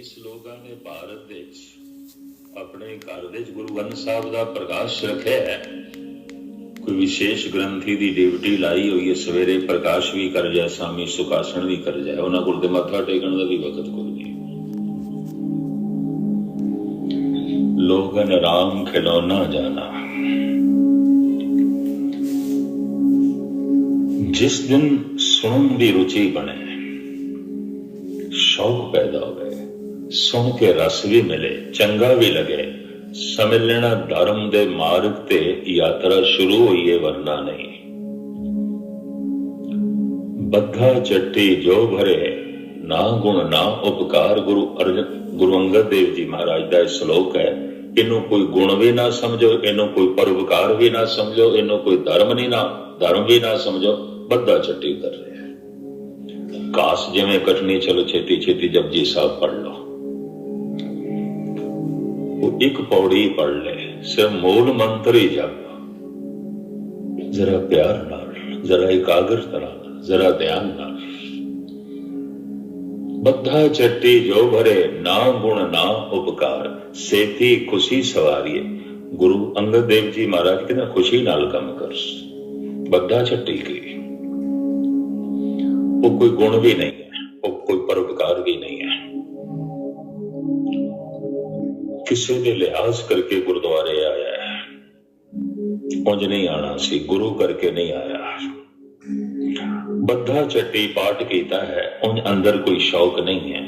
ਇਸ ਲੋਕਾਂ ਨੇ ਭਾਰਤ ਵਿੱਚ ਆਪਣੇ ਘਰ ਵਿੱਚ ਗੁਰੂ ਗ੍ਰੰਥ ਸਾਹਿਬ ਦਾ ਪ੍ਰਕਾਸ਼ ਰੱਖਿਆ ਹੈ। ਕੋਈ ਵਿਸ਼ੇਸ਼ ਗ੍ਰੰਥੀ ਦੀ ਡਿਊਟੀ ਲਾਈ ਹੋਈ ਹੈ, ਸਵੇਰੇ ਪ੍ਰਕਾਸ਼ ਵੀ ਕਰ ਜਾਏ, ਸ਼ਾਮੀ ਸੁਖਾਸਣ ਵੀ ਕਰ ਜਾਏ, ਉਹਨਾਂ ਕੋਲ ਤੇ ਮੱਥਾ ਟੇਕਣ ਦਾ ਵੀ ਵਕਤ ਕੋਈ ਨਹੀਂ। ਲੋਗਨ ਰਾਮ ਖਿਡੌਣਾ ਜਾਣਾ। ਜਿਸ ਦਿਨ ਸੁਣਨ ਦੀ ਰੁਚੀ ਬਣੇ ਸੁਣ ਕੇ ਰਸ ਵੀ ਮਿਲੇ, ਚੰਗਾ ਵੀ ਲਗੇ। ਸਮਝ ਧਰਮ ਦੇ ਮਾਰਗ ਤੇ ਯਾਤਰਾ ਸ਼ੁਰੂ ਹੋਈ ਹੈ ਵਰਨਾ ਨਹੀਂ। ਬੱਧਾ ਚੱਟੀ ਜੋ ਭਰੇ, ਨਾ ਗੁਣ ਨਾ ਉਪਕਾਰ ਗੁਰੂ ਅਰਜਨ, ਗੁਰੂ ਅੰਗਦ ਦੇਵ ਜੀ ਮਹਾਰਾਜ ਦਾ ਇਹ ਸ਼ਲੋਕ ਹੈ। ਇਹਨੂੰ ਕੋਈ ਗੁਣ ਵੀ ਨਾ ਸਮਝੋ, ਇਹਨੂੰ ਕੋਈ ਪਰਉਪਕਾਰ ਵੀ ਨਾ ਸਮਝੋ, ਇਹਨੂੰ ਕੋਈ ਧਰਮ ਨਹੀਂ ਨਾ, ਧਰਮ ਵੀ ਨਾ ਸਮਝੋ, ਬੱਧਾ ਚੱਟੀ ਕਰ ਰਿਹਾ ਕਾਸ ਜਿਵੇਂ ਕਟਣੀ ਚਲੋ ਛੇਤੀ ਛੇਤੀ ਜਪਜੀ ਸਾਹਿਬ ਪੜ ਲਓ। ਉਹ ਇੱਕ ਪੌੜੀ ਪੜ ਲੈ, ਸਿਰ ਮੂਲ ਮੰਤਰ ਹੀ ਜਪ ਜ਼ਰਾ ਪਿਆਰ ਨਾਲ, ਜ਼ਰਾ ਇਕਾਗਰਤਾ ਨਾਲ ਜ਼ਰਾ ਧਿਆਨ ਨਾਲ। ਬੱਧਾ ਚੱਟੀ ਜੋ ਭਰੇ, ਨਾ ਗੁਣ, ਨਾ ਉਪਕਾਰ, ਸੇਤੀ ਖੁਸ਼ੀ ਸਵਾਰੀਏ। ਗੁਰੂ ਅੰਗਦ ਦੇਵ ਜੀ ਮਹਾਰਾਜ ਕਹਿੰਦੇ ਖੁਸ਼ੀ ਨਾਲ ਕੰਮ ਕਰ ਬੱਧਾ ਚੱਟੀ ਕੀ? ਉਹ ਕੋਈ ਗੁਣ ਵੀ ਨਹੀਂ ਹੈ, ਉਹ ਕੋਈ ਪਰਉਪਕਾਰ ਵੀ ਨਹੀਂ ਕਿਸੇ ਦੇ ਲਿਹਾਜ਼ ਕਰਕੇ ਗੁਰਦੁਆਰੇ ਆਇਆ ਹੈ। ਉਂਝ ਨਹੀਂ ਆਣਾ ਸੀ, ਗੁਰੂ ਕਰਕੇ ਨਹੀਂ ਆਇਆ। ਬੱਧਾ ਚੱਟੀ ਪਾਠ ਕੀਤਾ ਹੈ, ਉਂਝ ਅੰਦਰ ਕੋਈ ਸ਼ੌਕ ਨਹੀਂ ਹੈ।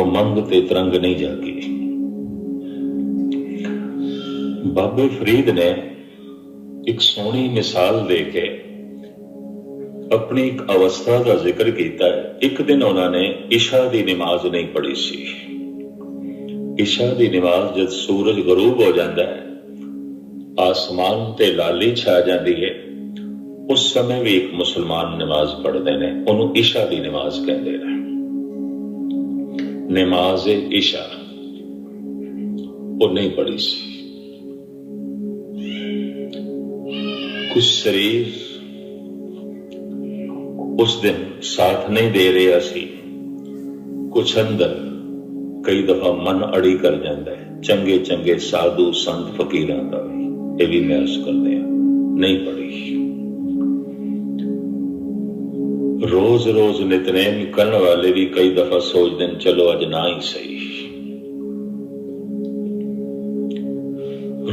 ਉਹ ਮੰਗ ਤੇ ਤਰੰਗ ਨਹੀਂ ਜਾਗੀ। ਬਾਬੇ ਫਰੀਦ ਨੇ ਇੱਕ ਸੋਹਣੀ ਮਿਸਾਲ ਦੇ ਕੇ ਆਪਣੀ ਇੱਕ ਅਵਸਥਾ ਦਾ ਜ਼ਿਕਰ ਕੀਤਾ ਹੈ। ਇੱਕ ਦਿਨ ਉਹਨਾਂ ਨੇ ਇਸ਼ਾ ਦੀ ਨਮਾਜ਼ ਨਹੀਂ ਪੜ੍ਹੀ ਸੀ। ਇਸ਼ਾ ਦੀ ਨਮਾਜ਼ ਜਦ ਸੂਰਜ ਗਰੂਬ ਹੋ ਜਾਂਦਾ ਹੈ, ਆਸਮਾਨ ਤੇ ਲਾਲੀ ਛਾ ਜਾਂਦੀ ਹੈ, ਉਸ ਸਮੇਂ ਵੀ ਇੱਕ ਮੁਸਲਮਾਨ ਨਮਾਜ਼ ਪੜ੍ਹਦੇ ਨੇ, ਉਹਨੂੰ ਇਸ਼ਾ ਦੀ ਨਮਾਜ਼ ਕਹਿੰਦੇ ਨੇ। ਨਮਾਜ਼ ਇਸ਼ਾ ਉਹ ਨਹੀਂ ਪੜ੍ਹੀ ਸੀ। ਕੁਝ ਸਰੀਰ ਉਸ ਦਿਨ ਸਾਥ ਨਹੀਂ ਦੇ ਰਿਹਾ ਸੀ। ਕੁਛ ਅੰਦਰ ਕਈ ਦਫਾ ਮਨ ਅੜੀ ਕਰ ਜਾਂਦਾ ਹੈ। ਚੰਗੇ ਚੰਗੇ ਸਾਧੂ ਸੰਤ ਫਕੀਰਾਂ ਦਾ ਵੀ। ਇਹ ਵੀ ਮਿਆਸ ਕਰਦੇ ਆ ਨਹੀਂ ਪੜੀ ਰੋਜ਼ ਰੋਜ਼ ਨਿਤਨੇਮ ਕਰਨ ਵਾਲੇ ਵੀ ਕਈ ਦਫਾ ਸੋਚਦੇ ਨੇ, ਚਲੋ ਅੱਜ ਨਾ ਹੀ ਸਹੀ।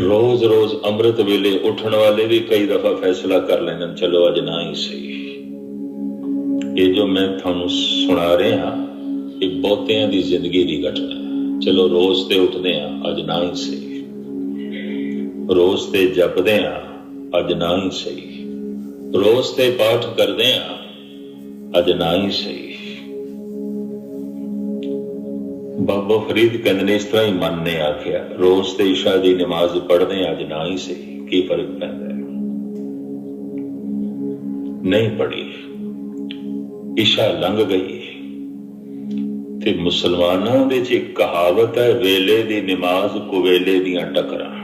ਰੋਜ਼ ਰੋਜ਼ ਅੰਮ੍ਰਿਤ ਵੇਲੇ ਉੱਠਣ ਵਾਲੇ ਵੀ ਕਈ ਦਫਾ ਫੈਸਲਾ ਕਰ ਲੈਂਦੇ ਨੇ, ਚਲੋ ਅੱਜ ਨਾ ਹੀ ਸਹੀ। ਇਹ ਜੋ ਮੈਂ ਤੁਹਾਨੂੰ ਸੁਣਾ ਰਿਹਾ ਇਹ ਬਹੁਤਿਆਂ ਦੀ ਜ਼ਿੰਦਗੀ ਦੀ ਘਟਨਾ ਹੈ ਚਲੋ ਰੋਜ਼ ਤੇ ਉੱਠਦੇ ਆ ਅੱਜ ਨਾ ਹੀ ਸਹੀ ਰੋਜ਼ ਤੇ ਜਪਦੇ ਆ ਅੱਜ ਨਾ ਹੀ ਸਹੀ ਰੋਜ਼ ਤੇ ਪਾਠ ਕਰਦੇ ਆ ਅੱਜ ਨਾ ਹੀ ਸਹੀ ਬਾਬਾ ਫਰੀਦ ਕਹਿੰਦੇ ਨੇ ਇਸ ਤਰ੍ਹਾਂ ਹੀ ਮਨ ਨੇ ਆਖਿਆ ਰੋਜ਼ ਤੇ ਇਸ਼ਾ ਦੀ ਨਮਾਜ਼ ਪੜ੍ਹਦੇ ਆ ਅੱਜ ਨਾ ਹੀ ਸਹੀ ਕੀ ਫ਼ਰਕ ਪੈਂਦਾ ਹੈ ਨਹੀਂ ਪੜੀ ਇਸ਼ਾ ਲੰਘ ਗਈ ਤੇ ਮੁਸਲਮਾਨਾਂ ਦੇ ਚ ਇੱਕ ਕਹਾਵਤ ਹੈ, ਵੇਲੇ ਦੀ ਨਮਾਜ਼ ਕੁਵੇਲੇ ਦੀਆਂ ਟਕਰਾਂ।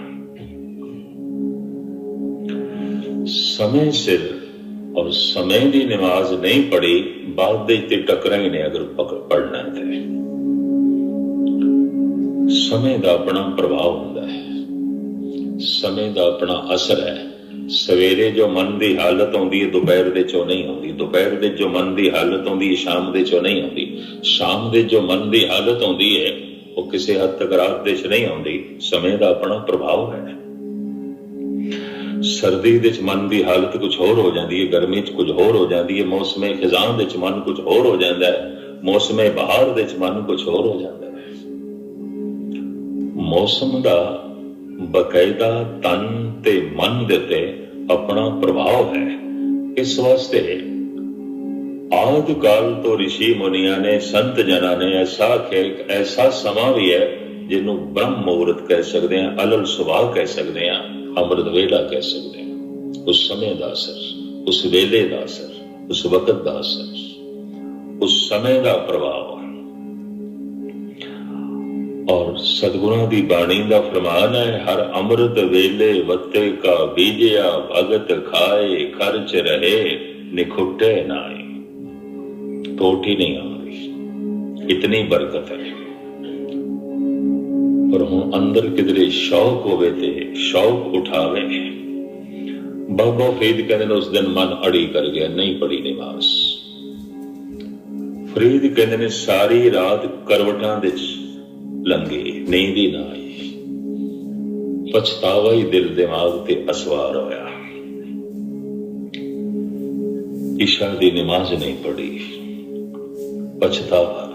ਸਮੇਂ ਸਿਰ ਔਰ ਸਮੇਂ ਦੀ ਨਮਾਜ਼ ਨਹੀਂ ਪੜੀ ਬਾਅਦ ਦੇ ਤੇ ਟਕਰਾਂ ਹੀ ਨੇ ਅਗਰ ਪੜਨਾ ਹੈ ਤੇ। ਸਮੇਂ ਦਾ ਆਪਣਾ ਪ੍ਰਭਾਵ ਹੁੰਦਾ ਹੈ। ਸਮੇਂ ਦਾ ਆਪਣਾ ਅਸਰ ਹੈ। ਸਵੇਰੇ ਜੋ ਮਨ ਦੀ ਹਾਲਤ ਆਉਂਦੀ ਹੈ, ਦੁਪਹਿਰ ਦੇ ਚੋਂ ਨਹੀਂ ਆਉਂਦੀ। ਦੁਪਹਿਰ ਦੇ ਜੋ ਮਨ ਦੀ ਹਾਲਤ ਆਉਂਦੀ ਹੈ, ਸ਼ਾਮ ਦੇ ਚੋਂ ਨਹੀਂ ਆਉਂਦੀ। ਸ਼ਾਮ ਦੇ ਜੋ ਮਨ ਦੀ ਹਾਲਤ ਆਉਂਦੀ ਹੈ, ਉਹ ਕਿਸੇ ਹੱਦ ਤੱਕ ਰਾਤ ਦੇ ਨਹੀਂ ਆਉਂਦੀ, ਸਮੇਂ ਦਾ ਆਪਣਾ ਪ੍ਰਭਾਵ ਹੈ। ਸਰਦੀ ਦੇ ਚ ਮਨ ਦੀ ਹਾਲਤ ਕੁਝ ਹੋਰ ਹੋ ਜਾਂਦੀ ਹੈ, ਗਰਮੀ ਚ ਕੁਝ ਹੋਰ ਹੋ ਜਾਂਦੀ ਹੈ, ਮੌਸਮੇ ਖਿਜ਼ਾਂ ਦੇ ਚ ਮਨ ਕੁਝ ਹੋਰ ਹੋ ਜਾਂਦਾ ਹੈ, ਮੌਸਮੇ ਬਹਾਰ ਦੇ ਚ ਮਨ ਕੁਝ ਹੋਰ ਹੋ ਜਾਂਦਾ ਹੈ। ਮੌਸਮ ਦਾ ਬਕਾਇਦਾ ਤਨ ਤੇ ਮਨ ਦੇ ਤੇ ਆਪਣਾ ਪ੍ਰਭਾਵ ਹੈ। ਇਸ ਵਾਸਤੇ ਆਦ ਕਾਲ ਤੋਂ ઋષਿ ਮੁਨੀਆਂ ਨੇ, ਸੰਤ ਜਨਾਂ ਨੇ ਐਸਾ ਕਿ ਇੱਕ ਐਸਾ ਸਮਾਂ ਵੀ ਹੈ ਜਿਹਨੂੰ ਬ੍ਰਹਮ ਮੁਹੂਰਤ ਕਹਿ ਸਕਦੇ ਹਾਂ, ਅਲਲ ਸੁਭਾਅ ਕਹਿ ਸਕਦੇ ਹਾਂ, ਅੰਮ੍ਰਿਤ ਵੇਲਾ ਕਹਿ ਸਕਦੇ ਹਾਂ। ਉਸ ਸਮੇਂ ਦਾ ਅਸਰ, ਉਸ ਵੇਲੇ ਦਾ ਅਸਰ, ਉਸ ਵਕਤ ਦਾ ਅਸਰ, ਉਸ ਸਮੇਂ ਦਾ ਪ੍ਰਭਾਵ ਔਰ ਸਤਿਗੁਰਾਂ ਦੀ ਬਾਣੀ ਦਾ ਫਰਮਾਨ ਹੈ, ਹਰ ਅੰਮ੍ਰਿਤ ਵੇਲੇ ਵਤੇ ਕਾ ਬੀਜਿਆ, ਭਗਤ ਖਾਏ, ਖਰਚ ਰਹੇ, ਨਿਖੁੱਟੇ ਨਾਏ ਨਾਈ ਟੋਟੀ ਨਹੀਂ ਆਉਂਦੀ ਇਤਨੀ ਬਰਕਤ ਹੈ ਪਰ ਹੁਣ ਅੰਦਰ ਕਿਧਰੇ ਸ਼ੌਕ ਹੋਵੇ ਤੇ ਸ਼ੌਕ ਉਠਾਵੇ ਬਾਬਾ ਫਰੀਦ ਕਹਿੰਦੇ ਨੇ ਉਸ ਦਿਨ ਮਨ ਅੜੀ ਕਰ ਗਿਆ ਨਹੀਂ ਪੜੀ ਨਮਾਜ਼ ਫਰੀਦ ਕਹਿੰਦੇ ਨੇ ਸਾਰੀ ਰਾਤ ਕਰਵਟਾਂ ਦੇ ਲੰਗੇ ਲੰਘੀ ਨੀਂਦ ਹੀ ਨਾ ਆਈ ਪਛਤਾਵਾ ਹੀ ਦਿਲ ਦਿਮਾਗ ਤੇ ਅਸਵਾਰ ਹੋਇਆ ਇਸ਼ਾ ਦੀ ਨਮਾਜ਼ ਨਹੀਂ ਪੜੀ ਪਛਤਾਵਾ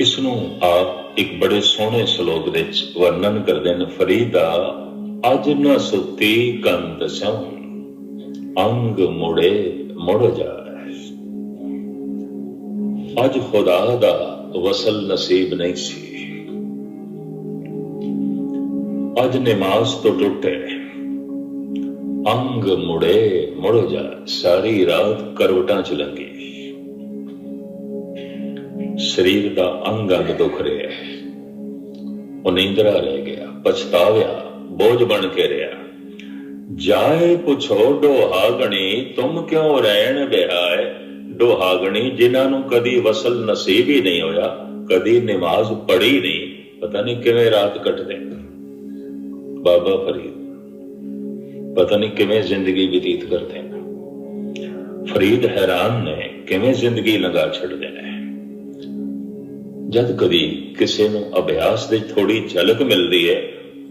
ਇਸ ਨੂੰ ਆਪ ਇੱਕ ਬੜੇ ਸੋਹਣੇ ਸ਼ਲੋਕ ਵਿੱਚ ਵਰਣਨ ਕਰਦੇ ਨੇ ਫਰੀਦਾ ਅਜ ਨਾ ਸੁਤੀ ਕੰਤ ਸੰ ਅੰਗ ਮੁੜੇ ਮੁੜ ਜਾਏ। ਅੱਜ ਖੁਦਾ ਦਾ ਵਸਲ ਨਸੀਬ ਨਹੀਂ ਸੀ। ਅੱਜ ਨਮਾਜ਼ ਤੋਂ ਟੁੱਟੇ, ਅੰਗ ਮੁੜੇ ਮੁੜ ਜਾ ਸਾਰੀ ਰਾਤ ਕਰਵਟਾਂ ਚ ਲੰਗੀ। ਸਰੀਰ ਦਾ ਅੰਗ ਅੰਗ ਦੁਖ ਰਿਹਾ ਹੈ। ਉਹ ਨੀਂਦਰਾ ਰਹਿ ਗਿਆ, ਪਛਤਾਵਿਆ, ਬੋਝ ਬਣ ਕੇ ਰਿਹਾ। ਜਾਏ ਪੁੱਛੋ ਡੋਹਾਗਣੀ, ਤੁਮ ਕਿਉਂ ਰਹਿਣ ਬਿਹਾਏ ਡੋਹਾਗਣੀ ਜਿਨ੍ਹਾਂ ਨੂੰ ਕਦੀ ਵਸਲ ਨਸੀਬ ਹੀ ਨਹੀਂ ਹੋਇਆ, ਕਦੀ ਨਮਾਜ਼ ਪੜ੍ਹੀ ਨਹੀਂ, ਪਤਾ ਨਹੀਂ ਕਿਵੇਂ ਰਾਤ ਕੱਟਦੇ। ਬਾਬਾ ਫਰੀਦ, ਪਤਾ ਨਹੀਂ ਕਿਵੇਂ ਜ਼ਿੰਦਗੀ ਬਤੀਤ ਕਰਦੇ ਨੇ। ਫਰੀਦ ਹੈਰਾਨ ਨੇ ਕਿਵੇਂ ਜ਼ਿੰਦਗੀ ਲੰਘਾ ਛੱਡਦੇ ਨੇ। ਜਦ ਕਦੀ ਕਿਸੇ ਨੂੰ ਅਭਿਆਸ ਦੀ ਥੋੜੀ ਝਲਕ ਮਿਲਦੀ ਹੈ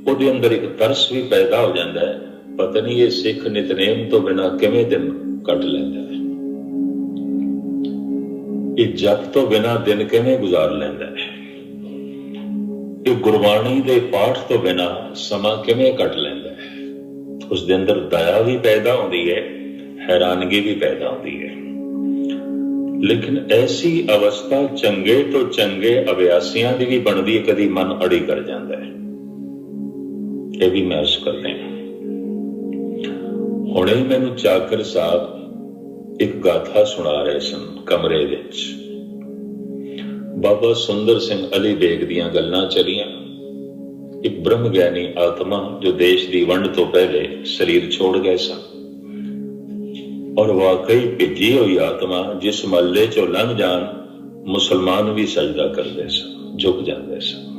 ਉਹਦੇ ਅੰਦਰ ਇੱਕ ਤਰਸ ਵੀ ਪੈਦਾ ਹੋ ਜਾਂਦਾ ਹੈ ਪਤਾ ਨਹੀਂ ਇਹ ਸਿੱਖ ਨਿਤਨੇਮ ਤੋਂ ਬਿਨਾ ਕਿਵੇਂ ਦਿਨ ਕੱਟ ਲੈਂਦਾ ਹੈ ਇਹ ਜਪ ਤੋਂ ਬਿਨਾ ਦਿਨ ਕਿਵੇਂ ਗੁਜ਼ਾਰ ਲੈਂਦਾ ਹੈ ਇਹ ਗੁਰਬਾਣੀ ਦੇ ਪਾਠ ਤੋਂ ਬਿਨਾ ਸਮਾਂ ਕਿਵੇਂ ਕੱਟ ਲੈਂਦਾ ਹੈ ਉਸ ਦੇ ਅੰਦਰ ਦਇਆ ਵੀ ਪੈਦਾ ਹੁੰਦੀ ਹੈ ਹੈਰਾਨਗੀ ਵੀ ਪੈਦਾ ਹੁੰਦੀ ਹੈ ਲੇਕਿਨ ਐਸੀ ਅਵਸਥਾ ਚੰਗੇ ਤੋਂ ਚੰਗੇ ਅਭਿਆਸੀਆਂ ਦੀ ਵੀ ਬਣਦੀ ਹੈ, ਕਦੀ ਮਨ ਅੜੀ ਕਰ ਜਾਂਦਾ ਹੈ। ਇਹ ਵੀ ਮਹਿਸੂਸ ਕਰਦੇ ਹਾਂ। ਹੁਣੇ ਮੈਨੂੰ ਚਾਕਰ ਸਾਹਿਬ ਇੱਕ ਗਾਥਾ ਸੁਣਾ ਰਹੇ ਸਨ ਕਮਰੇ ਵਿੱਚ। ਬਾਬਾ ਸੁੰਦਰ ਸਿੰਘ ਅਲੀ ਬੇਗ ਦੀਆਂ ਗੱਲਾਂ ਚਲੀਆਂ। ਇੱਕ ਬ੍ਰਹਮ ਗਿਆਨੀ ਆਤਮਾ ਜੋ ਦੇਸ਼ ਦੀ ਵੰਡ ਤੋਂ ਪਹਿਲੇ ਸਰੀਰ ਛੋੜ ਗਏ ਸਨ। ਔਰ ਵਾਕਈ ਭਿੱਜੀ ਹੋਈ ਆਤਮਾ ਜਿਸ ਮੱਲੇ ਚੋਂ ਲੰਘ ਜਾਣ, ਮੁਸਲਮਾਨ ਵੀ ਸਜਦਾ ਕਰਦੇ ਸਨ, ਝੁਕ ਜਾਂਦੇ ਸਨ।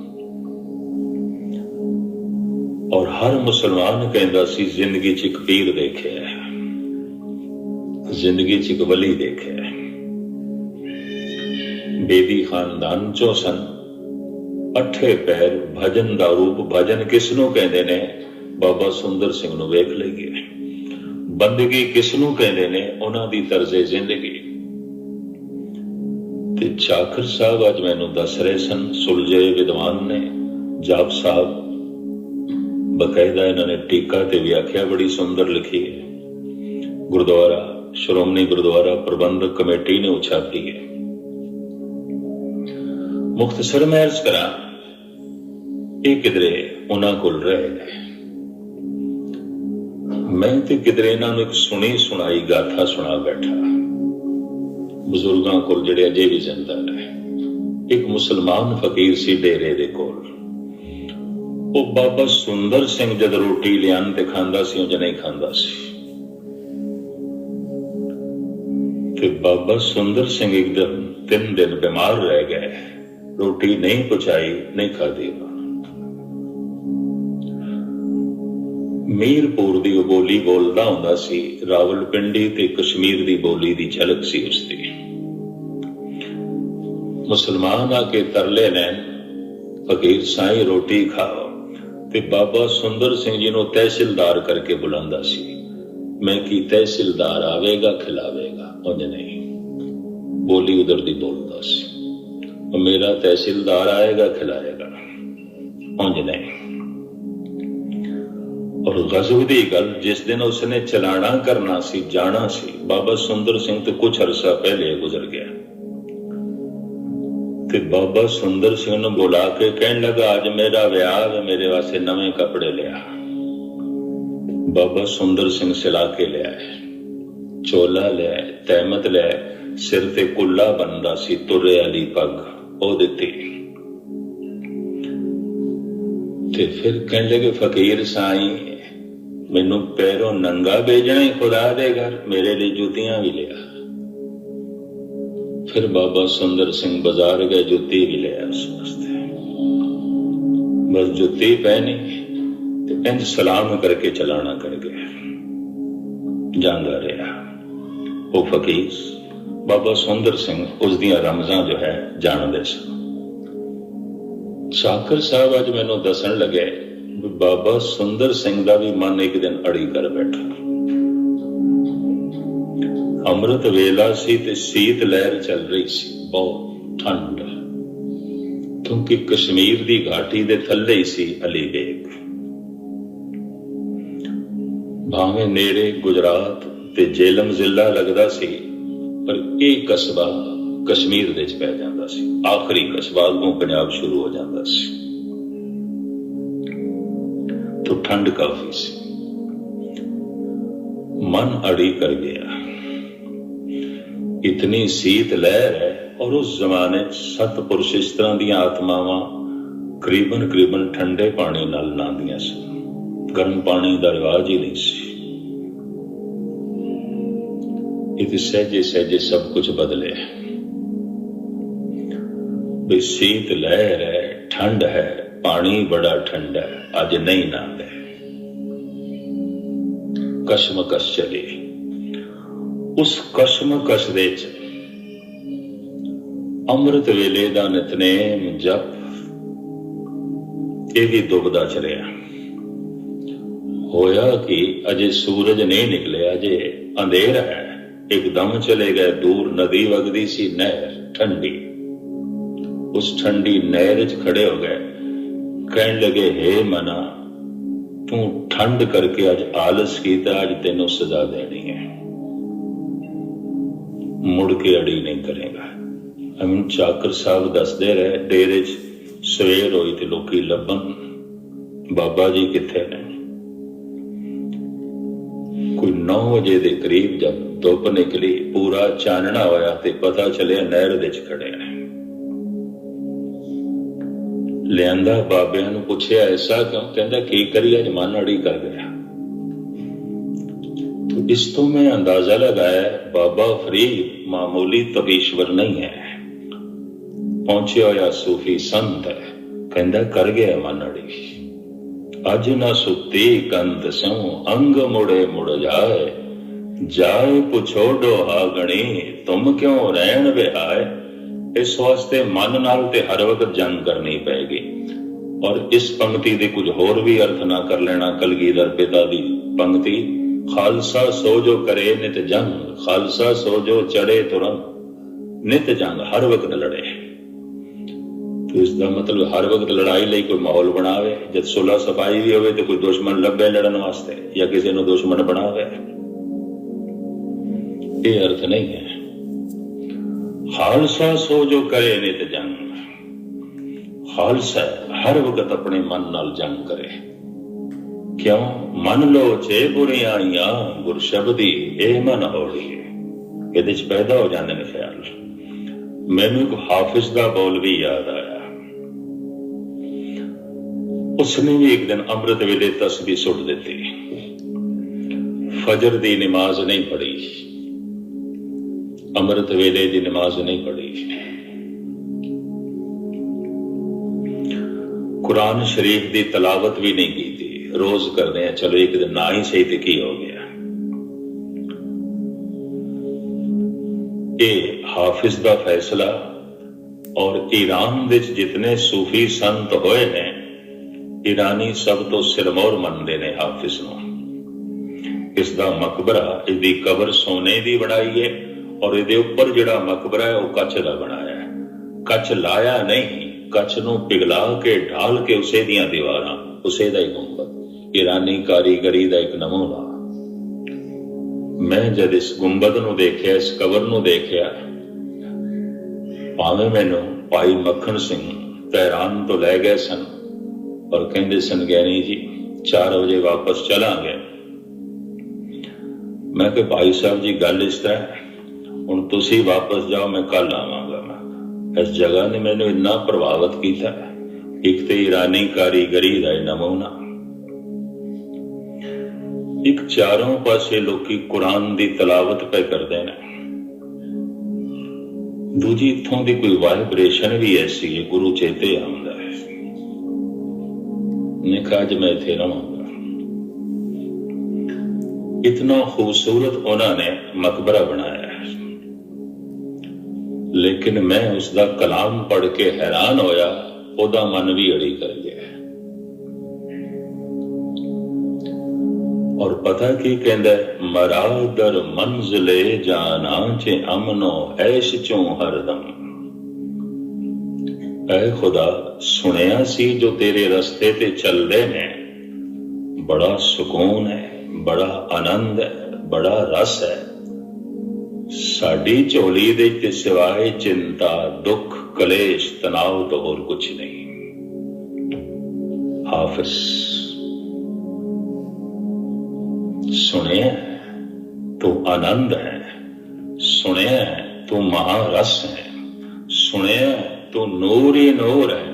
ਔਰ ਹਰ ਮੁਸਲਮਾਨ ਕਹਿੰਦਾ ਸੀ, ਜ਼ਿੰਦਗੀ 'ਚ ਇੱਕ ਪੀਰ ਦੇਖਿਆ ਹੈ। ਜ਼ਿੰਦਗੀ 'ਚ ਇੱਕ ਵਲੀ ਦੇਖਿਆ ਹੈ। ਬੇਦੀ ਖਾਨਦਾਨ ਚੋਂ ਸਨ। ਅਠੇ ਪੈਰ ਭਜਨ ਦਾ ਰੂਪ, ਭਜਨ ਕਿਸ ਨੂੰ ਕਹਿੰਦੇ ਨੇ? ਬਾਬਾ ਸੁੰਦਰ ਸਿੰਘ ਨੂੰ ਵੇਖ ਲਈਏ। ਬੰਦਗੀ ਕਿਸ ਨੂੰ ਕਹਿੰਦੇ ਨੇ? ਉਹਨਾਂ ਦੀ ਤਰਜ਼ੇ ਜ਼ਿੰਦਗੀ। ਤੇ ਚਾਕਰ ਸਾਹਿਬ ਅੱਜ ਮੈਨੂੰ ਦੱਸ ਰਹੇ ਸਨ, ਸੁਲਝੇ ਵਿਦਵਾਨ ਨੇ, ਜਾਪ ਸਾਹਿਬ। ਬਕਾਇਦਾ ਇਹਨਾਂ ਨੇ ਟੀਕਾ ਤੇ ਵਿਆਖਿਆ ਬੜੀ ਸੁੰਦਰ ਲਿਖੀ ਹੈ। ਗੁਰਦੁਆਰਾ, ਸ਼੍ਰੋਮਣੀ ਗੁਰਦੁਆਰਾ ਪ੍ਰਬੰਧਕ ਕਮੇਟੀ ਨੇ ਉਛਾਪੀ ਹੈ। ਮੁਖਤਸਰ ਮੈਂ ਅਰਜ਼ ਕਰਾਂ, ਇਹ ਕਿਧਰੇ ਉਹਨਾਂ ਕੋਲ ਰਹੇ ਨੇ। ਮੈਂ ਤੇ ਕਿਧਰੇ ਇਹਨਾਂ ਨੂੰ ਇੱਕ ਸੁਣੀ ਸੁਣਾਈ ਗਾਥਾ ਸੁਣਾ ਬੈਠਾ। ਬਜ਼ੁਰਗਾਂ ਕੋਲ ਜਿਹੜੇ ਅਜੇ ਵੀ ਜ਼ਿੰਦਾ ਨੇ। ਇੱਕ ਮੁਸਲਮਾਨ ਫਕੀਰ ਸੀ ਡੇਰੇ ਦੇ ਕੋਲ। ਉਹ ਬਾਬਾ ਸੁੰਦਰ ਸਿੰਘ ਜਦ ਰੋਟੀ ਲਿਆਨ ਤੇ ਖਾਂਦਾ ਸੀ, ਉਹ ਨਹੀਂ ਖਾਂਦਾ ਸੀ। ਤੇ ਬਾਬਾ ਸੁੰਦਰ ਸਿੰਘ ਇੱਕ ਦਿਨ ਤਿੰਨ ਦਿਨ ਬਿਮਾਰ ਰਹਿ ਗਏ। ਰੋਟੀ ਨਹੀਂ ਪਹੁੰਚਾਈ, ਨਹੀਂ ਖਾਦੀ ਮੀਰਪੁਰ ਦੀ ਉਹ ਬੋਲੀ ਬੋਲਦਾ ਹੁੰਦਾ ਸੀ, ਰਾਵਲਪਿੰਡੀ ਤੇ ਕਸ਼ਮੀਰ ਦੀ ਬੋਲੀ ਦੀ ਝਲਕ ਸੀ ਉਸ ਦੀ ਮੁਸਲਮਾਨ ਆ ਕੇ ਤਰਲੇ ਨੇ ਫਕੀਰ ਸਾਈਂ ਰੋਟੀ ਖਾਓ ਤੇ ਬਾਬਾ ਸੁੰਦਰ ਸਿੰਘ ਜੀ ਨੂੰ ਤਹਿਸੀਲਦਾਰ ਕਰਕੇ ਬੁਲਾਉਂਦਾ ਸੀ। ਮੈਂ ਕੀ ਤਹਿਸੀਲਦਾਰ ਆਵੇਗਾ, ਖਿਲਾਵੇਗਾ? ਉਹ ਨਹੀਂ। ਬੋਲੀ ਉਧਰ ਦੀ ਬੋਲਦਾ ਸੀ। ਉਹ ਮੇਰਾ ਤਹਿਸੀਲਦਾਰ ਆਏਗਾ, ਖਿਲਾਏਗਾ। ਉਂਝ ਨਹੀਂ। ਔਰ ਗਜ਼ਬ ਦੀ ਗੱਲ, ਜਿਸ ਦਿਨ ਉਸਨੇ ਚਲਾਣਾ ਕਰਨਾ ਸੀ, ਜਾਣਾ ਸੀ, ਬਾਬਾ ਸੁੰਦਰ ਸਿੰਘ ਤੇ ਕੁਝ ਅਰਸਾ ਪਹਿਲੇ ਗੁਜ਼ਰ ਗਿਆ। ਤੇ ਬਾਬਾ ਸੁੰਦਰ ਸਿੰਘ ਨੂੰ ਬੁਲਾ ਕੇ ਕਹਿਣ ਲੱਗਾ, ਅੱਜ ਮੇਰਾ ਵਿਆਹ ਹੈ ਮੇਰੇ ਵਾਸਤੇ ਨਵੇਂ ਕੱਪੜੇ ਲਿਆ। ਬਾਬਾ ਸੁੰਦਰ ਸਿੰਘ ਸਿਲਾ ਕੇ ਲਿਆ ਚੋਲਾ ਲਿਆ ਤਹਿਮਤ ਲਿਆ ਸਿਰ ਤੇ ਕੁੱਲਾ ਬੰਦਾ ਸੀ ਤੁਰੇ ਵਾਲੀ ਪੱਗ, ਉਹ ਦਿੱਤੀ। ਤੇ ਫਿਰ ਕਹਿਣ ਲੱਗੇ ਫਕੀਰ ਸਾਈਂ, ਮੈਨੂੰ ਪੈਰੋਂ ਨੰਗਾ ਭੇਜਣਾ ਹੀ ਖੁਦਾ ਦੇ ਘਰ, ਮੇਰੇ ਲਈ ਜੁੱਤੀਆਂ ਵੀ ਲਿਆ। ਫਿਰ ਬਾਬਾ ਸੁੰਦਰ ਸਿੰਘ ਬਾਜ਼ਾਰ ਗਏ, ਜੁੱਤੀ ਵੀ ਲਿਆ ਉਸ ਵਾਸਤੇ। ਬਸ ਜੁੱਤੀ ਪਹਿਨੀ ਤੇ ਇੰਜ ਸਲਾਮ ਕਰਕੇ ਚਲਾਣਾ ਕਰ ਗਿਆ। ਜਾਂਦਾ ਰਿਹਾ। ਉਹ ਫਕੀਰ ਬਾਬਾ ਸੁੰਦਰ ਸਿੰਘ ਉਸ ਦੀਆਂ ਰਮਜ਼ਾਂ ਜੋ ਹੈ, ਜਾਣਦੇ ਸਨ। ਸ਼ਾਕਰ ਸਾਹਿਬ ਅੱਜ ਮੈਨੂੰ ਦੱਸਣ ਲੱਗੇ ਵੀ ਬਾਬਾ ਸੁੰਦਰ ਸਿੰਘ ਦਾ ਵੀ ਮਨ ਇੱਕ ਦਿਨ ਅੜੀ ਕਰ ਬੈਠਾ। ਅੰਮ੍ਰਿਤ ਵੇਲਾ ਸੀ ਤੇ ਸੀਤ ਲਹਿਰ ਚੱਲ ਰਹੀ ਸੀ, ਬਹੁਤ ਠੰਡ। ਕਿਉਂਕਿ ਕਸ਼ਮੀਰ ਦੀ ਘਾਟੀ ਦੇ ਥੱਲੇ ਹੀ ਸੀ ਅਲੀਬੇਕ ਭਾਵੇਂ ਨੇੜੇ ਗੁਜਰਾਤ ਤੇ ਜੇਲਮ ਜ਼ਿਲ੍ਹਾ ਲੱਗਦਾ ਸੀ, ਪਰ ਇਹ ਕਸਬਾ ਕਸ਼ਮੀਰ ਦੇ ਵਿੱਚ ਪੈ ਜਾਂਦਾ ਸੀ। ਆਖਰੀ ਕਸਬਾ ਤੋਂ ਪੰਜਾਬ ਸ਼ੁਰੂ ਹੋ ਜਾਂਦਾ ਸੀ। ਤੋਂ ਠੰਡ ਕਾਫੀ ਸੀ। ਮਨ ਅੜੀ ਕਰ ਗਿਆ। ਇਤਨੀ ਸੀਤ ਲਹਿਰ ਹੈ ਔਰ ਉਸ ਜ਼ਮਾਨੇ ਸਤ ਪੁਰਸ਼ ਇਸ ਤਰ੍ਹਾਂ ਦੀਆਂ ਆਤਮਾਵਾਂ ਕਰੀਬਨ ਕਰੀਬਨ ਠੰਡੇ ਪਾਣੀ ਨਾਲ ਨਾਂਦੀਆਂ ਸੀ ਗਰਮ ਪਾਣੀ ਦਾ ਰਿਵਾਜ ਹੀ ਨਹੀਂ ਸੀ। ਇਹ ਸਹਿਜੇ ਸਹਿਜੇ ਸਭ ਕੁਝ ਬਦਲੇ ਵੀ ਸ਼ੀਤ ਲਹਿਰ ਹੈ ਠੰਡ ਹੈ, ਪਾਣੀ ਬੜਾ ਠੰਡਾ ਹੈ, ਅੱਜ ਨਹੀਂ ਨਾਂਦੇ। ਕਸ਼ਮਕਸ਼ ਚਲੇ। ਉਸ ਕਸ਼ਮਕਸ਼ ਦੇ ਚ ਅੰਮ੍ਰਿਤ ਵੇਲੇ ਦਾ ਨਿਤਨੇਮ ਜਪ, ਇਹ ਵੀ ਦੁਬਦਾ ਚਲਿਆ ਹੋਇਆ ਕਿ ਅਜੇ ਸੂਰਜ ਨਹੀਂ ਨਿਕਲਿਆ, ਅਜੇ ਅੰਧੇਰ ਹੈ। ਇੱਕਦਮ ਚਲੇ ਗਏ ਦੂਰ, ਨਦੀ ਵਗਦੀ ਸੀ ਨਹਿਰ, ਠੰਡੀ। ਉਸ ਠੰਡੀ ਨਹਿਰ 'ਚ ਖੜੇ ਹੋ ਗਏ। ਕਹਿਣ ਲਗੇ, ਹੈ ਮਨਾ, ਤੂੰ ਠੰਡ ਕਰਕੇ ਅੱਜ ਆਲਸ ਕੀਤਾ, ਅੱਜ ਤੈਨੂੰ ਸਜ਼ਾ ਦੇਣੀ ਹੈ। ਮੁੜ ਕੇ ਅੜੀ ਨਹੀਂ ਕਰੇਗਾ। ਅਮਨ ਚਾਕਰ ਸਾਹਿਬ ਦੱਸਦੇ ਰਹੇ, ਡੇਰੇ 'ਚ ਸਵੇਰ ਹੋਈ ਤੇ ਲੋਕੀ ਲੱਭਣ, ਬਾਬਾ ਜੀ ਕਿੱਥੇ ਨੇ? ਕੋਈ 9 ਵਜੇ ਦੇ ਕਰੀਬ ਜਦ ਧੁੱਪ ਨਿਕਲੀ, ਪੂਰਾ ਚਾਨਣਾ ਹੋਇਆ ਤੇ ਪਤਾ ਚੱਲਿਆ ਨਹਿਰ ਦੇ 'ਚ ਖੜੇ ਨੇ। ਲਿਆਂਦਾ ਬਾਬਿਆਂ ਨੂੰ ਪੁੱਛਿਆ ਐਸਾ ਕਿਉਂ ਕਹਿੰਦਾ ਕੀ ਕਰੀ ਅੱਜ ਮਨ ਅੜੀ ਕਰ ਗਿਆ तो इस तो मैं अंदाजा लगाया बाबा फरीद मामूली तपीश्वर नहीं है ਪਹੁੰਚਿਆ ਹੋਇਆ ਸੂਫੀ ਸੰਤ ਹੈ ਕਹਿੰਦਾ ਕਰ ਗਿਆ ਮਨ ਅੜੀ ਅਜ ਨਾ ਸੁੱਤੀ ਕੰਤ ਸੋ ਅੰਗ ਮੁੜੇ ਮੁੜ ਜਾਏ ਜਾਏ ਪੁੱਛੋ ਡੋਹਾ ਗਣੀ ਤੁਮ ਕਿਉਂ ਰਹਿਣ ਵਿਹਾਏ ਇਸ ਵਾਸਤੇ ਮਨ ਨਾਲ ਤੇ ਹਰ ਵਕਤ ਜੰਗ ਕਰਨੀ ਪਏਗੀ ਔਰ ਇਸ ਪੰਕਤੀ ਦੇ ਕੁਝ ਹੋਰ ਵੀ ਅਰਥ ਨਾ ਕਰ ਲੈਣਾ ਕਲਗੀਧਰ ਪਿਤਾ ਦੀ ਪੰਕਤੀ। ਖਾਲਸਾ ਸੋ ਜੋ ਕਰੇ ਨਿਤ ਜੰਗ, ਖਾਲਸਾ ਸੋ ਜੋ ਚੜੇ ਤੁਰੰਤ ਨਿਤ ਜੰਗ ਹਰ ਵਕਤ ਲੜੇ। तो ਇਸ ਦਾ ਮਤਲਬ ਹਰ ਵਕਤ ਲੜਾਈ ਲਈ ਕੋਈ ਮਾਹੌਲ ਬਣਾਵੇ, ਜਦ ਸੁਲਾ ਸਫ਼ਾਈ ਵੀ ਹੋਵੇ ਤੇ ਕੋਈ ਦੁਸ਼ਮਣ ਲੱਭੇ ਲੜਨ ਵਾਸਤੇ ਜਾਂ ਕਿਸੇ ਨੂੰ ਦੁਸ਼ਮਣ ਬਣਾਵੇ। ਇਹ ਅਰਥ ਨਹੀਂ ਹੈ। ਖਾਲਸਾ ਸੋ ਜੋ ਕਰੇ ਨਿਤ ਜੰਗ। ਖਾਲਸਾ ਹਰ ਵਕਤ ਆਪਣੇ ਮਨ ਨਾਲ ਜੰਗ ਕਰੇ। ਕਿਉਂ? ਮਨ ਲੋ ਚੇ ਬੁਰੀਆਈਆਂ ਗੁਰ ਸ਼ਬਦੀ ਇਹ ਮਨ ਹੋੜੀ ਇਹਦੇ ਚ ਪੈਦਾ ਹੋ ਜਾਂਦੇ ਨੇ ਖਿਆਲ। ਮੈਨੂੰ ਇੱਕ ਹਾਫਿਜ਼ ਦਾ ਬੋਲ ਵੀ ਯਾਦ ਆਇਆ। ਉਸਨੇ ਵੀ ਇੱਕ ਦਿਨ ਅੰਮ੍ਰਿਤ ਵੇਲੇ ਤਸਬੀਹ ਸੁੱਟ ਦਿੱਤੀ। ਫਜਰ ਦੀ ਨਮਾਜ਼ ਨਹੀਂ ਪੜ੍ਹੀ। ਅੰਮ੍ਰਿਤ ਵੇਲੇ ਦੀ ਨਮਾਜ਼ ਨਹੀਂ ਪੜ੍ਹੀ ਕੁਰਾਨ ਸ਼ਰੀਫ ਦੀ ਤਲਾਵਤ ਵੀ ਨਹੀਂ ਕੀਤੀ। ਰੋਜ਼ ਕਰਦੇ ਆ, ਚਲੋ ਇੱਕ ਦਿਨ ਨਾ ਹੀ ਸਹੀ ਤੇ ਕੀ ਹੋ ਗਿਆ। ਇਹ ਹਾਫਿਜ਼ ਦਾ ਫੈਸਲਾ ਔਰ ਈਰਾਨ ਵਿੱਚ ਜਿਤਨੇ ਸੂਫੀ ਸੰਤ ਹੋਏ ਨੇ, ਈਰਾਨੀ ਸਭ ਤੋਂ ਸਿਰਮੌਰ ਮੰਨਦੇ ਨੇ ਹਾਫਿਜ਼ ਨੂੰ। ਇਸ ਦਾ ਮਕਬਰਾ ਇਹਦੀ ਕਬਰ ਸੋਨੇ ਦੀ ਬਣਾਈ ਹੈ। ਔਰ ਇਹਦੇ ਉੱਪਰ ਜਿਹੜਾ ਮਕਬਰਾ ਹੈ, ਉਹ ਕੱਚ ਦਾ ਬਣਾਇਆ ਹੈ। ਕੱਚ ਲਾਇਆ ਨਹੀਂ, ਕੱਚ ਨੂੰ ਪਿਘਲਾ ਕੇ, ਢਾਲ ਕੇ ਉਸੇ ਦੀਆਂ ਦੀਵਾਰਾਂ, ਉਸੇ ਦਾ ਹੀ ਗੁੰਬਦ। ਈਰਾਨੀ ਕਾਰੀਗਰੀ ਦਾ ਇੱਕ ਨਮੂਨਾ। ਮੈਂ ਜਦ ਇਸ ਗੁੰਬਦ ਨੂੰ ਦੇਖਿਆ, ਇਸ ਕਬਰ ਨੂੰ ਦੇਖਿਆ, ਭਾਵੇਂ ਮੈਨੂੰ ਭਾਈ ਮੱਖਣ ਸਿੰਘ ਤਹਿਰਾਨ ਤੋਂ ਲੈ ਗਏ ਸਨ ਔਰ ਕਹਿੰਦੇ ਸਨ, ਗਿਆਨੀ ਜੀ 4 ਵਜੇ ਵਾਪਸ ਚਲਾਂਗੇ। ਮੈਂ ਕਿਹਾ, ਭਾਈ ਸਾਹਿਬ ਜੀ, ਗੱਲ ਇਸ ਤਰ੍ਹਾਂ ਹੁਣ ਤੁਸੀਂ ਵਾਪਸ ਜਾਓ, ਮੈਂ ਕੱਲ ਆਵਾਂਗਾ ਮੈਂ। ਇਸ ਜਗ੍ਹਾ ਨੇ ਮੈਨੂੰ ਇੰਨਾ ਪ੍ਰਭਾਵਿਤ ਕੀਤਾ ਇੱਕ ਤੇ ਈਰਾਨੀ ਕਾਰੀਗਰੀ ਦਾ ਇਹ ਨਮੂਨਾ ਇੱਕ ਚਾਰੋਂ ਪਾਸੇ ਲੋਕੀ ਕੁਰਾਨ ਦੀ ਤਲਾਵਤ ਪੈ ਕਰਦੇ ਨੇ। ਦੂਜੀ, ਇੱਥੋਂ ਦੀ ਕੋਈ ਵਾਈਬ੍ਰੇਸ਼ਨ ਵੀ ਐਸੀ ਹੈ, ਗੁਰੂ ਚੇਤੇ ਆਉਂਦਾ ਹੈ। ਨੇ ਕਿਹਾ, ਅੱਜ ਮੈਂ ਇੱਥੇ ਰਹਾਂਗਾ। ਇਤਨਾ ਖੂਬਸੂਰਤ ਉਹਨਾਂ ਨੇ ਮਕਬਰਾ ਬਣਾਇਆ। ਲੇਕਿਨ ਮੈਂ ਉਸ ਦਾ ਕਲਾਮ ਪੜ੍ਹ ਕੇ ਹੈਰਾਨ ਹੋਇਆ, ਉਹਦਾ ਮਨ ਵੀ ਅੜੀ ਕਰ ਗਿਆ। ਔਰ ਪਤਾ ਕੀ ਕਹਿੰਦਾ ਮਰਾ ਦਰ ਮੰਜ਼ਲੇ ਜਾਣਾ ਚ ਅਮਨੋ ਐਸ਼ ਚੋਂ ਹਰਦਮ। ਐ ਖੁਦਾ, ਸੁਣਿਆ ਸੀ ਜੋ ਤੇਰੇ ਰਸਤੇ ਤੇ ਚੱਲਦੇ ਨੇ? ਬੜਾ ਸਕੂਨ ਹੈ, ਬੜਾ ਆਨੰਦ ਹੈ, ਬੜਾ ਰਸ ਹੈ। ਸਾਡੀ ਝੋਲੀ ਦੇ ਤੇ ਸਿਵਾਏ ਚਿੰਤਾ ਦੁੱਖ ਕਲੇਸ਼ ਤਣਾਅ ਤੋਂ ਹੋਰ ਕੁਝ ਨਹੀਂ ਹਾਫਿਜ਼ ਸੁਣਿਆ ਤੂੰ ਆਨੰਦ ਹੈ ਸੁਣਿਆ ਤੂੰ ਮਹਾਰਸ ਹੈ ਸੁਣਿਆ ਤੂੰ ਨੂਰ ਹੀ ਨੂਰ ਹੈ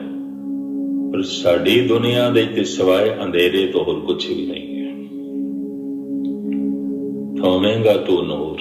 ਪਰ ਸਾਡੀ ਦੁਨੀਆ ਦੇ ਤੇ ਸਿਵਾਏ ਅੰਧੇਰੇ ਤੋਂ ਹੋਰ ਕੁਝ ਵੀ ਨਹੀਂ ਹੈ ਹੋਵੇਂਗਾ ਤੂੰ ਨੂਰ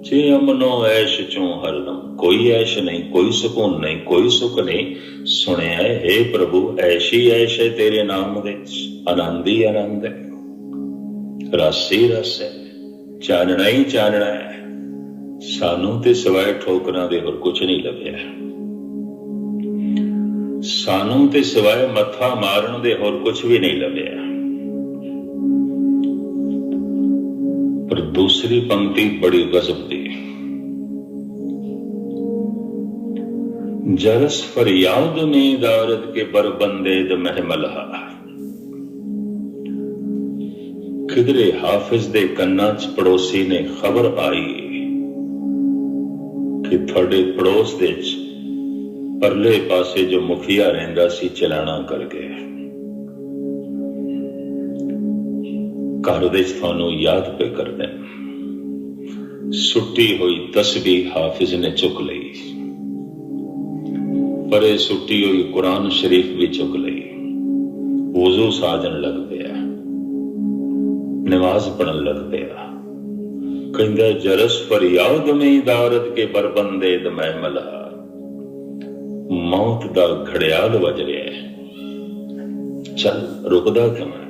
ਜੇ ਅਮਨੋ ਐਸ਼ ਚੋਂ ਹਰਦਮ ਕੋਈ ਐਸ਼ ਨਹੀਂ, ਕੋਈ ਸਕੂਨ ਨਹੀਂ, ਕੋਈ ਸੁਖ ਨਹੀਂ। ਸੁਣਿਆ ਹੈ हे ਪ੍ਰਭੂ, ਐਸ਼ੀ ਐਸ਼ ਹੈ ਤੇਰੇ ਨਾਮ ਦੇ ਆਨੰਦ ਹੀ ਆਨੰਦ ਹੈ। ਰਸੀ ਰਸ ਹੈ, ਚਾਨਣਾ ਹੀ ਚਾਨਣਾ ਹੈ। ਸਾਨੂੰ ਤੇ ਸਿਵਾਏ ਠੋਕਰਾਂ ਦੇ ਹੋਰ ਕੁਝ ਨਹੀਂ ਲੱਭਿਆ। ਸਾਨੂੰ ਤੇ ਸਿਵਾਏ ਮੱਥਾ ਮਾਰਨ ਦੇ ਹੋਰ ਕੁਝ ਵੀ ਨਹੀਂ ਲੱਭਿਆ। ਦੂਸਰੀ ਪੰਕਤੀ ਬੜੀ ਗਜ਼ਬ ਦੀ ਜਰਸ ਫਰਿਆਦ ਨੇ ਦਾਰਦ ਕੇ ਬਰਬੰਦੇ ਦ ਮਹਿਮਲਹਾ ਕਿਧਰੇ ਹਾਫਿਜ਼ ਦੇ ਕੰਨਾਂ 'ਚ ਪੜੋਸੀ ਨੇ ਖਬਰ ਆਈ ਕਿ ਤੁਹਾਡੇ ਪੜੋਸ ਦੇ 'ਚ ਪਰਲੇ ਪਾਸੇ ਜੋ ਮੁਖੀਆ ਰਹਿੰਦਾ ਸੀ ਚਲਾਣਾ ਕਰ ਗਿਆ। ਘਰ ਦੇ ਤੁਹਾਨੂੰ ਯਾਦ ਪੇ ਕਰਦੇ ਸੁੱਟੀ ਹੋਈ ਤਸਬੀਹ ਹਾਫਿਜ਼ ਨੇ ਚੁੱਕ ਲਈ। ਪਰੇ ਸੁੱਟੀ ਹੋਈ ਕੁਰਾਨ ਸ਼ਰੀਫ ਵੀ ਚੁੱਕ ਲਈ। ਵਜ਼ੂ ਸਾਜਣ ਲੱਗ ਪਿਆ। ਨਮਾਜ਼ ਪੜਨ ਲੱਗ ਪਿਆ। ਕਹਿੰਦਾ, ਜਰਸ ਫਰਿਆਦ ਮੇ ਦਾਰਤ ਕੇ ਬਰਬੰਦੇ ਦਮੈ ਮਲਾ। ਮੌਤ ਦਾ ਘੜਿਆਲ ਵੱਜ ਰਿਹਾ ਹੈ। ਚੱਲ, ਰੁਕਦਾ ਕਿਵੇਂ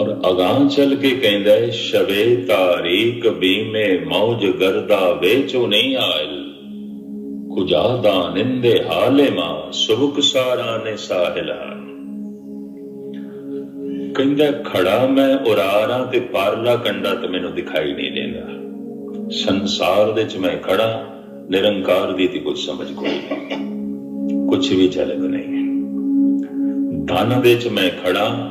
ਔਰ ਅਗਾਂ ਚੱਲ ਕੇ ਕਹਿੰਦਾ ਹੈ ਸ਼ਵੇ ਤਾਰੀਕ ਬੀਮੇ ਮੌਜ ਗਰਦਾ ਵੇਚੋ ਨਹੀਂ ਆਇਲ। ਕੁਜਾ ਦਾ ਨਿੰਦੇ ਹਾਲੇ ਮਾ, ਸੁਬਕ ਸਾਰਾ ਨੇ ਸਾਹਿਲਾ ਕਹਿੰਦਾ, ਖੜਾ ਮੈਂ ਉਰਾਰਾਂ ਤੇ ਪਾਰਲਾ ਕੰਡਾ ਤੇ ਮੈਨੂੰ ਦਿਖਾਈ ਨਹੀਂ ਦਿੰਦਾ। ਸੰਸਾਰ ਦੇ ਚ ਮੈਂ ਖੜਾ, ਨਿਰੰਕਾਰ ਦੀ ਤੇ ਕੁਝ ਸਮਝ ਕੋਈ ਨਹੀਂ। ਕੁਝ ਵੀ ਝਲਕ ਨਹੀਂ। ਧਨ ਦੇ ਚ ਮੈਂ ਖੜਾ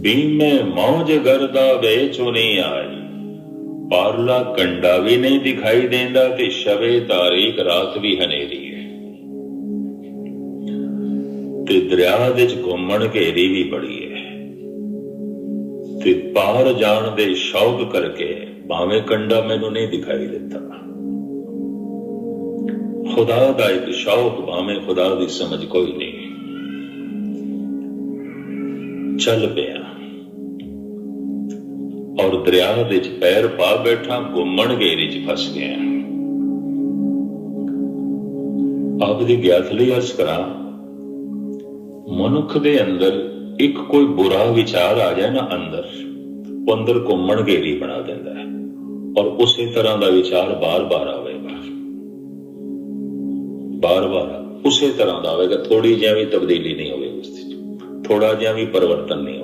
ਬੀਮੇ ਮੌਜ ਗਰਦਾ ਵੇਚੋ ਨਹੀਂ ਆਈ। ਪਾਰਲਾ ਕੰਡਾ ਵੀ ਨਹੀਂ ਦਿਖਾਈ ਦਿੰਦਾ ਤੇ ਸ਼ਵੇ ਤਾਰੀਕ ਰਾਤ ਵੀ ਹਨੇਰੀ ਹੈ ਤੇ ਦਰਿਆ ਦੇ ਚ ਘੁੰਮਣ ਘੇਰੀ ਵੀ ਬੜੀ ਹੈ ਤੇ ਪਾਰ ਜਾਣ ਦੇ ਸ਼ੌਕ ਕਰਕੇ ਭਾਵੇਂ ਕੰਡਾ ਮੈਨੂੰ ਨਹੀਂ ਦਿਖਾਈ ਦਿੱਤਾ। ਖੁਦਾ ਦਾ ਇੱਕ ਸ਼ੌਕ ਭਾਵੇਂ ਖੁਦਾ ਦੀ ਸਮਝ ਕੋਈ ਨਹੀਂ। ਚੱਲ ਪਿਆ। ਔਰ ਦਰਿਆ ਵਿੱਚ ਪੈਰ ਪਾ ਬੈਠਾ ਘੁੰਮਣ ਗੇਰੀ ਚ ਫਸ ਗਿਆ। ਆਪ ਦੀ ਗਿਆਤ ਲਈ ਅਰਜ਼ ਕਰਾਂ, ਮਨੁੱਖ ਦੇ ਅੰਦਰ ਇੱਕ ਕੋਈ ਬੁਰਾ ਵਿਚਾਰ ਆ ਜਾਏ ਨਾ ਅੰਦਰ, ਉਹ ਅੰਦਰ ਘੁੰਮਣ ਗੇਰੀ ਬਣਾ ਦਿੰਦਾ ਹੈ ਔਰ ਉਸੇ ਤਰ੍ਹਾਂ ਦਾ ਵਿਚਾਰ ਬਾਰ-ਬਾਰ ਆਵੇਗਾ। ਬਾਰ-ਬਾਰ ਉਸੇ ਤਰ੍ਹਾਂ ਦਾ ਆਵੇਗਾ ਥੋੜੀ ਜਿਹੀ ਵੀ ਤਬਦੀਲੀ ਨਹੀਂ ਹੋਵੇਗੀ ਉਸ ਵਿੱਚ ਥੋੜਾ ਜਿਹਾ ਵੀ ਪਰਿਵਰਤਨ ਨਹੀਂ ਹੋਵੇਗਾ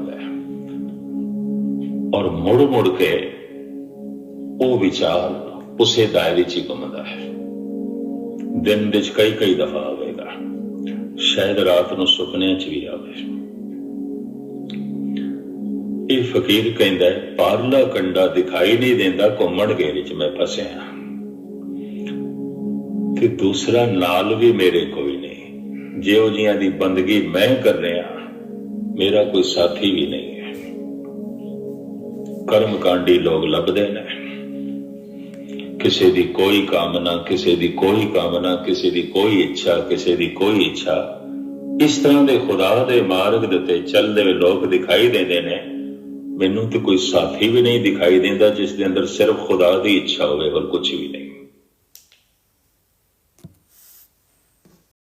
ਔਰ ਮੁੜ ਮੁੜ ਕੇ ਉਹ ਵਿਚਾਰ ਉਸੇ ਦਾਇਰੇ 'ਚ ਹੀ ਘੁੰਮਦਾ ਹੈ। ਦਿਨ ਵਿੱਚ ਕਈ ਕਈ ਦਫਾ ਆਵੇਗਾ। ਸ਼ਾਇਦ ਰਾਤ ਨੂੰ ਸੁਪਨਿਆਂ 'ਚ ਵੀ ਆਵੇ। ਇਹ ਫਕੀਰ ਕਹਿੰਦਾ ਹੈ, ਪਾਰਲਾ ਕੰਡਾ ਦਿਖਾਈ ਨਹੀਂ ਦਿੰਦਾ ਘੁੰਮਣ ਘੇਰੇ 'ਚ ਮੈਂ ਫਸਿਆ ਤੇ ਦੂਸਰਾ ਨਾਲ ਵੀ ਮੇਰੇ ਕੋਈ ਨਹੀਂ। ਜਿਹੋ ਜੀਆਂ ਦੀ ਬੰਦਗੀ ਮੈਂ ਕਰ ਰਿਹਾ ਮੇਰਾ ਕੋਈ ਸਾਥੀ ਵੀ ਨਹੀਂ। ਕਰਮ ਕਾਂਡੀ ਲੋਕ ਲੱਭਦੇ ਨੇ। ਕਿਸੇ ਦੀ ਕੋਈ ਕਾਮਨਾ, ਕਿਸੇ ਦੀ ਕੋਈ ਕਾਮਨਾ, ਕਿਸੇ ਦੀ ਕੋਈ ਇੱਛਾ, ਕਿਸੇ ਦੀ ਕੋਈ ਇੱਛਾ। ਇਸ ਤਰ੍ਹਾਂ ਦੇ ਖੁਦਾ ਦੇ ਮਾਰਗ ਦੇ ਤੇ ਚੱਲਦੇ ਹੋਏ ਲੋਕ ਦਿਖਾਈ ਦਿੰਦੇ ਨੇ। ਮੈਨੂੰ ਤੇ ਕੋਈ ਸਾਥੀ ਵੀ ਨਹੀਂ ਦਿਖਾਈ ਦਿੰਦਾ ਜਿਸ ਦੇ ਅੰਦਰ ਸਿਰਫ ਖੁਦਾ ਦੀ ਇੱਛਾ ਹੋਵੇ, ਹੋਰ ਕੁਝ ਵੀ ਨਹੀਂ।